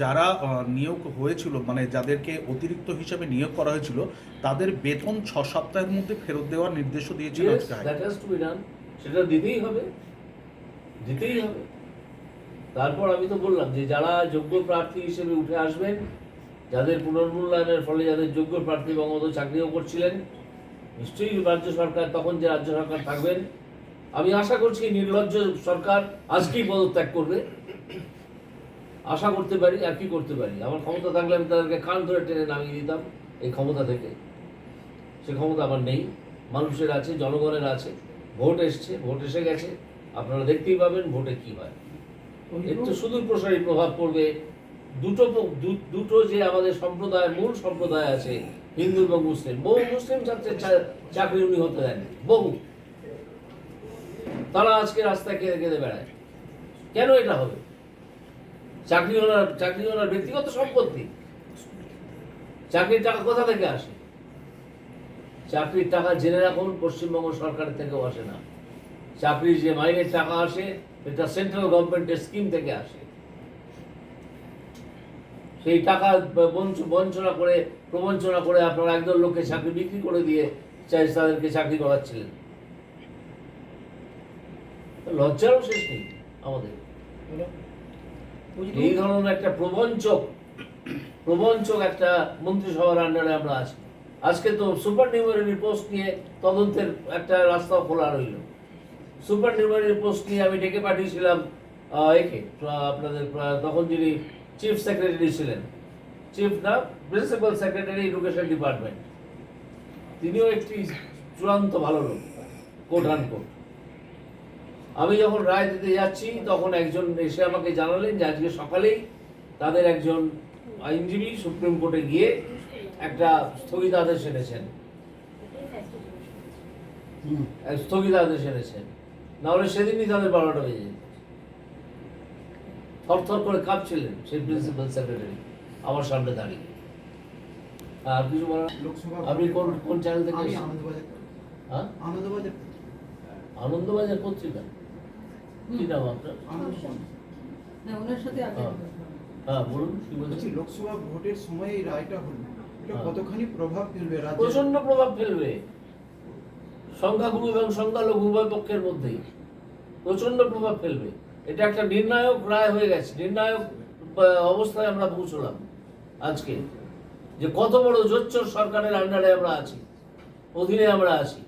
যারা নিয়োগ হয়েছিল মানে যাদেরকে অতিরিক্ত হিসাবে নিয়োগ করা হয়েছিল তাদের বেতন ছ সপ্তাহের মধ্যে ফেরত দেওয়ার নির্দেশও দিয়েছিল. সেটা দিতেই হবে। দিতেই হবে। তারপর আমি তো বললাম যে যারা যোগ্য প্রার্থী হিসেবে উঠে আসবেন যাদের পুনর্মূল্যায়নের ফলে যাদের যোগ্য প্রার্থী বঙ্গবন্ধু চাকরিও করছিলেন নিশ্চয়ই রাজ্য সরকার তখন যে রাজ্য সরকার থাকবেন। আমি আশা করছি নির্লজ্জ সরকার আজকেই পদত্যাগ করবে। আশা করতে পারি আর কি করতে পারি? আমার ক্ষমতা থাকলে আমি তাদেরকে কান ধরে টেনে নামিয়ে দিতাম এই ক্ষমতা থেকে। সে ক্ষমতা আমার নেই। মানুষের আছে, জনগণের আছে। ভোট এসছে, ভোট এসে গেছে। আপনারা দেখতেই পাবেন ভোটে কি হয়। তো সুদূর প্রসারী প্রভাব পড়বে। দুটো দুটো যে আমাদের সম্প্রদায় মূল সম্প্রদায় আছে, হিন্দু এবং মুসলিম, বহু মুসলিম ছাত্রের চাকরি উনি হতে দেন বহু। তারা আজকে রাস্তায় কেঁদে কেঁদে বেড়ায়। কেন এটা হবে? চাকরি ওনার চাকরি ওনার ব্যক্তিগত সম্পত্তি। চাকরির টাকা কোথা থেকে আসে? চাকরির টাকা জেনে রাখুন, পশ্চিমবঙ্গ সরকারের থেকেও আসে না। চাকরির যে মাইনের টাকা আসে এটা সেন্ট্রাল গভর্নমেন্টের স্কিম থেকে আসে। সেই টাকা বঞ্চ- বঞ্চনা করে, প্রবঞ্চনা করে আপনারা একদল লোককে চাকরি বিক্রি করে দিয়ে চাই তাদেরকে চাকরি করাচ্ছিলেন। লজ্জারও শেষ নেই আমাদের। এই ধরনের একটা প্রবঞ্চক প্রবঞ্চক একটা মন্ত্রিসভার আন্ডারে আমরা আছি। আজকে তো সুপার নিউমারি পোস্ট নিয়ে তদন্তের একটা রাস্তাও খোলা রইল। সুপার নিউমারি পোস্ট নিয়ে আমি ডেকে পাঠিয়েছিলাম একে আপনাদের তখন যিনি চিফ সেক্রেটারি ছিলেন। চিফ না, প্রিন্সিপাল সেক্রেটারি, এডুকেশন ডিপার্টমেন্ট। তিনিও একটি চূড়ান্ত ভালো লোক, কোট আন কোট আমি যখন রায় দিতে যাচ্ছি তখন একজন এসে আমাকে জানালেন যে আজকে সকালেই তাদের একজন আইনজীবী সুপ্রিম কোর্টে গিয়ে একটা স্থগিতাদেশ এনেছেন। স্থগিতাদেশ এনেছেন। নাহলে সেদিনই তাদের বারোটা বেজে যেত। থরথর করে কাঁপছিলেন সেই প্রিন্সিপাল সেক্রেটারি আমার সামনে দাঁড়িয়ে। আর কিছু বলার লোকসভা আপনি কোন কোন চ্যানেল থেকে আনন্দবাজার হ্যাঁ? আনন্দবাজার আনন্দবাজার পত্রিকা? কি নাম আপনার? আনন্দবাজার হ্যাঁ ওনার সাথে আগে হ্যাঁ। হ্যাঁ বলুন কি বলছি লোকসভা ভোটের সময় এই রায়টা হলো। এটা। কতখানি প্রভাব ফেলবে রাজ্যে? প্রচণ্ড প্রভাব ফেলবে। সংখ্যাগুরু এবং সংখ্যালঘু উভয় পক্ষের মধ্যেই। প্রচণ্ড প্রভাব ফেলবে। এটা একটা নির্ণায়ক রায় হয়ে গেছে। নির্ণায়ক অবস্থায় আমরা পৌঁছলাম আজকে। যে কত বড় জোচ্চর সরকারের আন্ডারে আমরা আছি অধীনে আমরা আছি।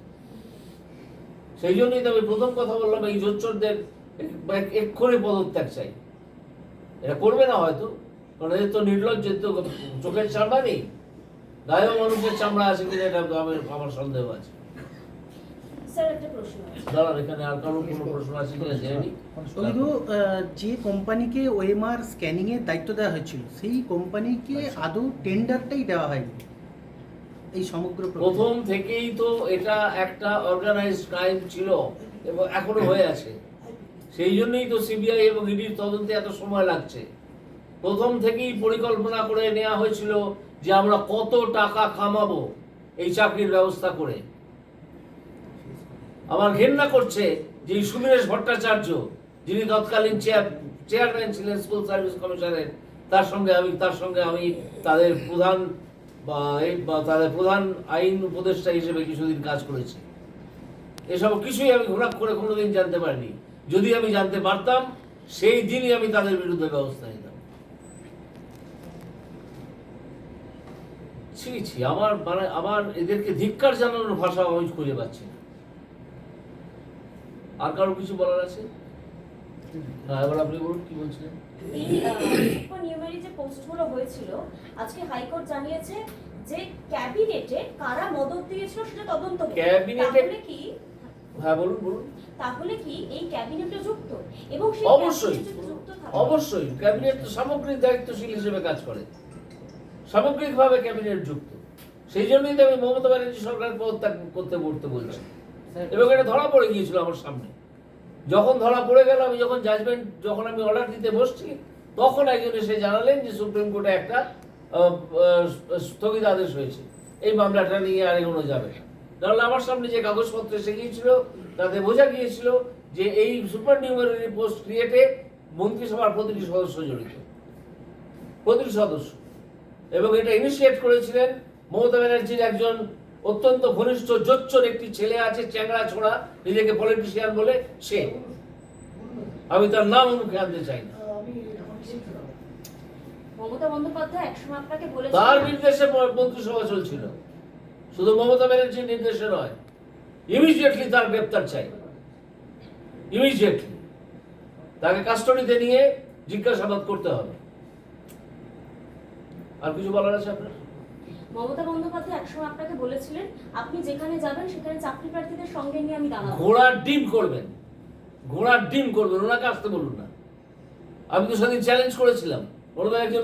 সেই জন্যই তো আমি প্রথম কথা বললাম এই জোচ্চরদের এক- এক্ষুনি পদত্যাগ চাই। এটা করবে না হয়তো কারণ এদের তো নির্লজ্জ তো চোখের চামড়া নেই। গায়েও মানুষের চামড়া আছে কিনা এটা আমার আমার সন্দেহ আছে। স্যার একটা প্রশ্ন আছে। দাঁড়ান এখানে আর কারও কোনো প্রশ্ন আছে কিনা জেনে নিই। শুধু যে কোম্পানিকে ওএমআর স্ক্যানিং এর দায়িত্ব দেওয়া হয়েছিল সেই কোম্পানিকে আদৌ টেন্ডারটাই দেওয়া হয়নি। এই সমগ্র প্রথম থেকেই তো এটা একটা অর্গানাইজড ক্রাইম ছিল এবং এখনও হয়ে আছে। সেই জন্যই তো সিবিআই এবং ইডির তদন্তে এত সময় লাগছে। প্রথম থেকেই পরিকল্পনা করে নেওয়া হয়েছিল যে আমরা কত টাকা কামাবো এই চাকরির ব্যবস্থা করে। আমার ঘেন্না করছে যে সুমিরেশ ভট্টাচার্য, যিনি তৎকালীন চেয়ার, চেয়ারম্যান ছিলেন স্কুল সার্ভিস কমিশনের, তার সঙ্গে আমি, তার সঙ্গে আমি তাদের প্রধান বা তাদের প্রধান আইন উপদেষ্টা হিসেবে কিছুদিন কাজ করেছি। এসব কিছুই আমি ঘোরাক করে কোনোদিন জানতে পারিনি। যদি আমি জানতে পারতাম সেই দিনই আমি তাদের বিরুদ্ধে ব্যবস্থা নিতাম। ছি ছি আমার মানে আমার এদেরকে ধিক্কার জানানোর ভাষা আমি খুঁজে পাচ্ছি না। আর কারও কিছু বলার আছে? হ্যাঁ এবার আপনি বলুন কি বলছিলেন? এই যে পোস্টগুলো হয়েছিল আজকে হাইকোর্ট জানিয়েছে যে ক্যাবিনেটে কারা মদত দিয়েছিল সেটা তদন্ত। ক্যাবিনেটে- কি হ্যাঁ বলুন বলুন। তাহলে কি এই ক্যাবিনেটে যুক্ত? এবং সেই অবশ্যই অবশ্যই। ক্যাবিনেট তো সামগ্রিক দায়িত্বশীল হিসেবে কাজ করে। সামগ্রিকভাবে ক্যাবিনেট যুক্ত। সেই জন্যই তো আমি মমতা ব্যানার্জি সরকার পদত্যাগ করতে করতে বলছি এবং এটা ধরা পড়ে গিয়েছিল আমার সামনে। যখন ধরা পড়ে গেল আমি যখন জাজমেন্ট যখন আমি অর্ডার দিতে বসছি তখন একজন এসে জানালেন যে সুপ্রিম কোর্টে একটা আহ, আহ, স্থগিতাদেশ হয়েছে। এই মামলাটা নিয়ে আর এগোনো যাবে না। নাহলে আমার সামনে যে কাগজপত্র এসে গিয়েছিল তাতে বোঝা গিয়েছিল যে এই সুপার নিউমারি পোস্ট ক্রিয়েটে মন্ত্রিসভার প্রতিটি সদস্য জড়িত। প্রতিটি সদস্য। এবং এটা ইনিশিয়েট করেছিলেন মমতা ব্যানার্জির একজন অত্যন্ত ঘনিষ্ঠ জোচ্চর একটি ছেলে আছে চ্যাংড়া ছোড়া নিজেকে পলিটিশিয়ান বলে সে। আমি তার নাম মুখে আনতে চাই না। তার নির্দেশে মন্ত্রিসভা চলছিল। শুধু মমতা ব্যানার্জির নির্দেশে নয় ইমিডিয়েটলি তার গ্রেপ্তার চাই। ইমিডিয়েটলি তাকে কাস্টডিতে নিয়ে জিজ্ঞাসাবাদ করতে হবে। আর কিছু বলার আছে আপনার? মমতা বন্দ্যোপাধ্যায় একসময় আপনাকে বলেছিলেন আপনি যেখানে যাবেন সেখানে চাকরি প্রার্থীদের সঙ্গে নিয়ে আমি দাঁড়াবো। ঘোড়ার ডিম করবেন। ঘোড়ার ডিম করবেন ওনাকে আসতে বলুন না। আমি তো সেদিন চ্যালেঞ্জ করেছিলাম। ওনাদের একজন